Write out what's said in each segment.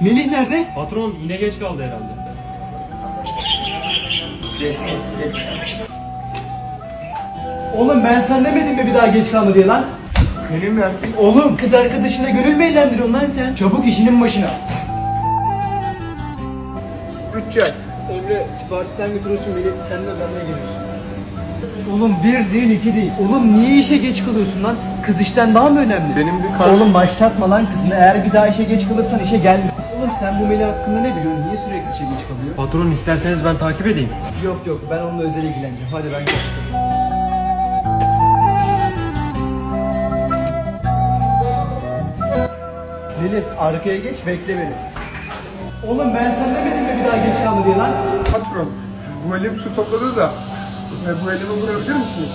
Melih nerede? Patron yine geç kaldı herhalde. Oğlum ben sana demedim mi bir daha geç kalma diye lan? Senin mi yaptın? Oğlum kız arkadaşına gönül mü eğlendiriyorsun lan sen? Çabuk işinin başına. Üç çay. Emre sipariş sen götürüyorsun Melih sen de benimle geliyorsun. Oğlum bir değil iki değil. Oğlum niye işe geç kalıyorsun lan? Kız işten daha mı önemli? Benim bir kar- Oğlum başlatma lan kızını. Eğer bir daha işe geç kalırsan işe gelme. Oğlum sen bu Melih hakkında ne biliyorsun? Niye sürekli işe geç kalıyor? Patron isterseniz ben takip edeyim. Yok yok ben onunla özel ilgileneceğim. Hadi ben kaçtım. Melih arkaya geç bekle beni. Oğlum ben sana demedim mi bir daha geç kalma diye lan? Patron, bu elim su topladı da bu elimi vurabilir misiniz?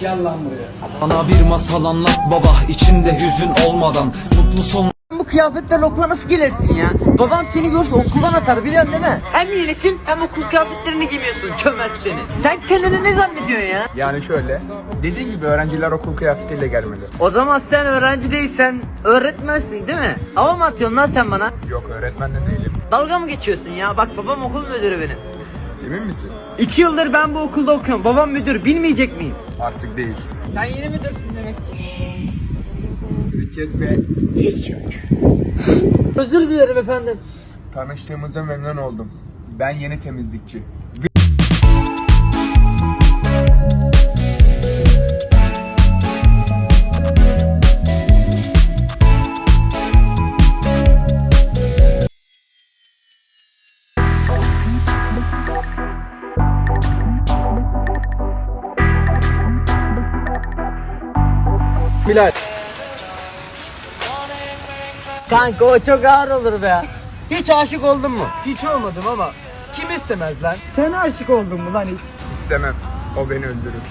Gel lan buraya. Bana bir masal anlat baba içinde hüzün olmadan Mutlu son Bu kıyafetlerle okula nasıl gelirsin ya? Babam seni görse okuldan atar biliyorsun değil mi? Hem yenisin hem okul kıyafetlerini giymiyorsun çömez seni. Sen kendini ne zannediyorsun ya? Yani şöyle, dediğin gibi öğrenciler okul kıyafetiyle gelmeli. O zaman sen öğrenci değilsen öğretmensin değil mi? Hava mı atıyorsun lan sen bana? Yok öğretmen de değilim. Dalga mı geçiyorsun ya? Bak babam okul müdürü benim. Emin misin? İki yıldır ben bu okulda okuyorum. Babam müdür bilmeyecek miyim? Artık değil. Sen yeni müdürsün demek ki. Sesini kes ve diz çök. Özür dilerim efendim. Tanıştığımıza memnun oldum. Ben yeni temizlikçi. Bilal. Kanka o çok ağır olur be. Hiç aşık oldun mu? Hiç olmadım ama kim istemez lan? Sen aşık oldun mu lan hiç? İstemem. O beni öldürür.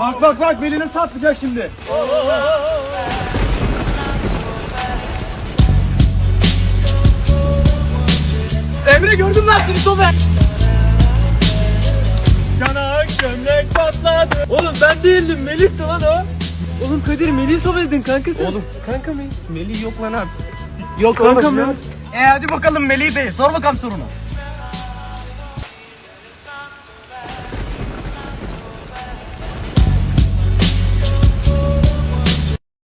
Bak bak bak beni nasıl atlayacak şimdi? Emre gördüm lan seni sobe. Gömlek patladı. Oğlum ben değildim Melih'ti lan o. Oğlum Kadir Melih'i sobedin kanka sen. Oğlum kanka mı? Melih yok lan artık. Yok kanka mı? E hadi bakalım Melih Bey sor bakalım sorunu.